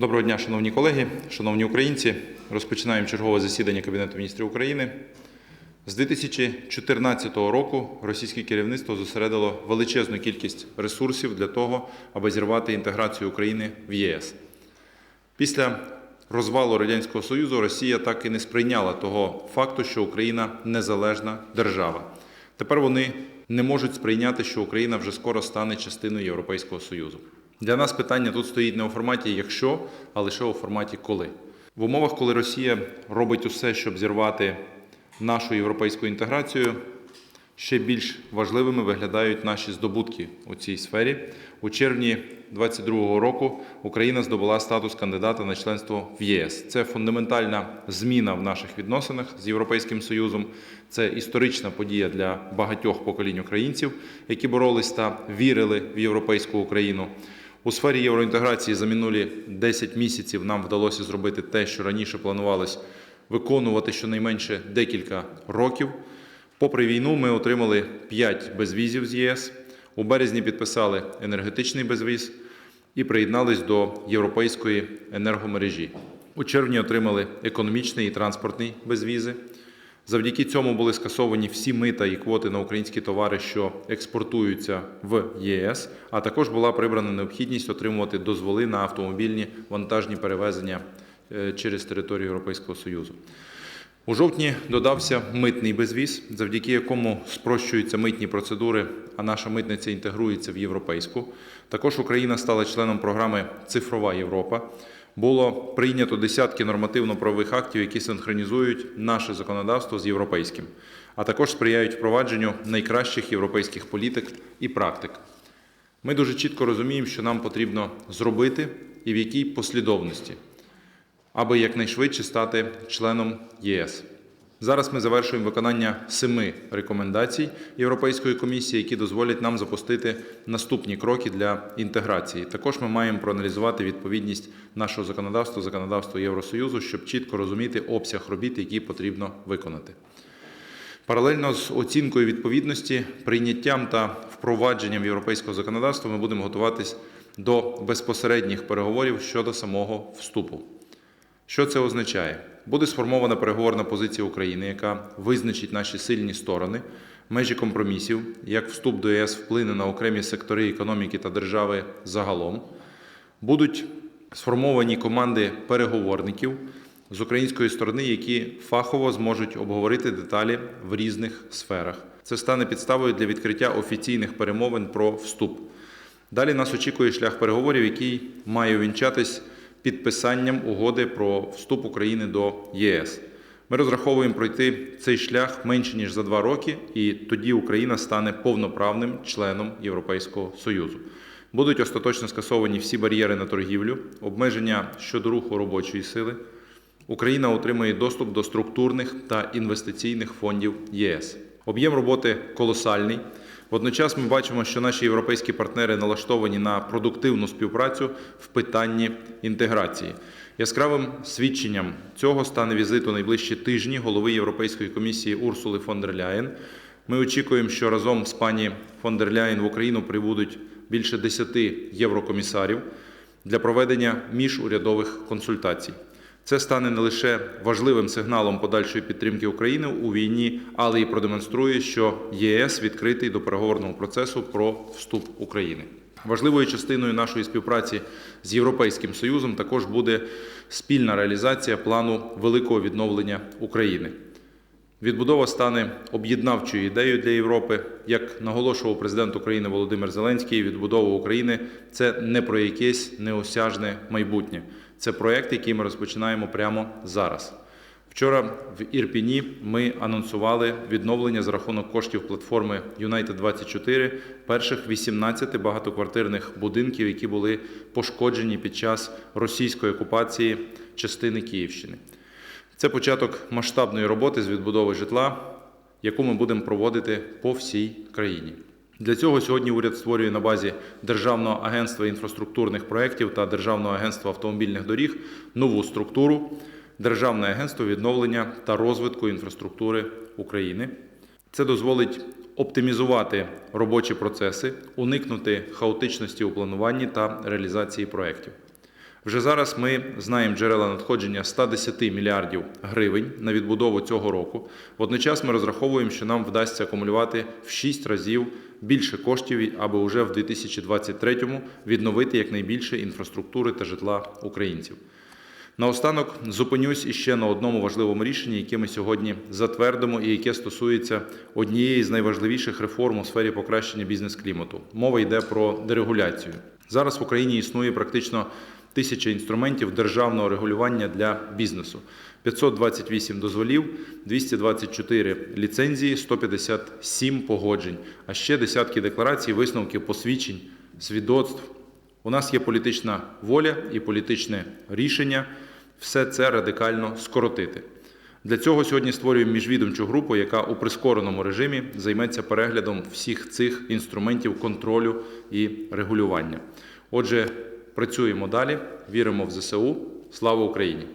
Доброго дня, шановні колеги, шановні українці. Розпочинаємо чергове засідання Кабінету міністрів України. З 2014 року російське керівництво зосередило величезну кількість ресурсів для того, аби зірвати інтеграцію України в ЄС. Після розвалу Радянського Союзу Росія так і не сприйняла того факту, що Україна незалежна держава. Тепер вони не можуть сприйняти, що Україна вже скоро стане частиною Європейського Союзу. Для нас питання тут стоїть не у форматі якщо, а лише у форматі коли. В умовах, коли Росія робить усе, щоб зірвати нашу європейську інтеграцію, ще більш важливими виглядають наші здобутки у цій сфері. У червні 2022 року Україна здобула статус кандидата на членство в ЄС. Це фундаментальна зміна в наших відносинах з Європейським Союзом. Це історична подія для багатьох поколінь українців, які боролись та вірили в європейську Україну. У сфері євроінтеграції за минулі 10 місяців нам вдалося зробити те, що раніше планувалось виконувати щонайменше декілька років. Попри війну, ми отримали 5 безвізів з ЄС. У березні підписали енергетичний безвіз і приєднались до європейської енергомережі. У червні отримали економічний і транспортний безвізи. Завдяки цьому були скасовані всі мита і квоти на українські товари, що експортуються в ЄС, а також була прибрана необхідність отримувати дозволи на автомобільні вантажні перевезення е, через територію Європейського Союзу. У жовтні додався митний безвіз, завдяки якому спрощуються митні процедури, а наша митниця інтегрується в європейську. Також Україна стала членом програми Цифрова Європа. Було прийнято десятки нормативно-правових актів, які синхронізують наше законодавство з європейським, а також сприяють впровадженню найкращих європейських політик і практик. Ми дуже чітко розуміємо, що нам потрібно зробити і в якій послідовності аби якнайшвидше стати членом ЄС. Зараз ми завершуємо виконання семи рекомендацій Європейської комісії, які дозволять нам запустити наступні кроки для інтеграції. Також ми маємо проаналізувати відповідність нашого законодавства законодавству Євросоюзу, щоб чітко розуміти обсяг робіт, які потрібно виконати. Паралельно з оцінкою відповідності, прийняттям та впровадженням європейського законодавства ми будемо готуватись до безпосередніх переговорів щодо самого вступу. Що це означає? Буде сформована переговорна позиція України, яка визначить наші сильні сторони, межі компромісів, як вступ до ЄС вплине на окремі сектори економіки та держави загалом. Будуть сформовані команди переговорників з української сторони, які фахово зможуть обговорити деталі в різних сферах. Це стане підставою для відкриття офіційних перемовин про вступ. Далі нас очікує шлях переговорів, який має увінчатись підписанням угоди про вступ України до ЄС. Ми розраховуємо пройти цей шлях менше ніж за два роки, і тоді Україна стане повноправним членом Європейського Союзу. Будуть остаточно скасовані всі бар'єри на торгівлю, обмеження щодо руху робочої сили. Україна отримає доступ до структурних та інвестиційних фондів ЄС. Об'єм роботи колосальний. Водночас ми бачимо, що наші європейські партнери налаштовані на продуктивну співпрацю в питанні інтеграції. Яскравим свідченням цього стане візит у найближчі тижні голови Європейської комісії Урсули фон дер Ляєн. Ми очікуємо, що разом з пані фон дер Ляєн в Україну прибудуть більше 10 єврокомісарів для проведення міжурядових консультацій. Це стане не лише важливим сигналом подальшої підтримки України у війні, але й продемонструє, що ЄС відкритий до переговорного процесу про вступ України. Важливою частиною нашої співпраці з Європейським Союзом також буде спільна реалізація плану великого відновлення України. Відбудова стане об'єднавчою ідеєю для Європи. Як наголошував президент України Володимир Зеленський, відбудова України це не про якесь неосяжне майбутнє. Це проект, який ми розпочинаємо прямо зараз. Вчора в Ірпіні ми анонсували відновлення за рахунок коштів платформи United 24 перших 18 багатоквартирних будинків, які були пошкоджені під час російської окупації частини Київщини. Це початок масштабної роботи з відбудови житла, яку ми будемо проводити по всій країні. Для цього сьогодні уряд створює на базі Державного агентства інфраструктурних проєктів та Державного агентства автомобільних доріг нову структуру Державне агентство відновлення та розвитку інфраструктури України. Це дозволить оптимізувати робочі процеси, уникнути хаотичності у плануванні та реалізації проєктів. Вже зараз ми знаємо джерела надходження 110 мільярдів гривень на відбудову цього року. Водночас ми розраховуємо, що нам вдасться акумулювати в 6 разів більше коштів, аби вже в 2023-му відновити якнайбільше інфраструктури та житла українців. Наостанок зупинюсь іще на одному важливому рішенні, яке ми сьогодні затвердимо і яке стосується однієї з найважливіших реформ у сфері покращення бізнес-клімату. Мова йде про дерегуляцію. Зараз в Україні існує практично тисяча інструментів державного регулювання для бізнесу. 528 дозволів, 224 ліцензії, 157 погоджень, а ще десятки декларацій, висновків, посвідчень, свідоцтв. У нас є політична воля і політичне рішення все це радикально скоротити. Для цього сьогодні створюємо міжвідомчу групу, яка у прискореному режимі займеться переглядом всіх цих інструментів контролю і регулювання. Отже, працюємо далі, віримо в ЗСУ. Слава Україні!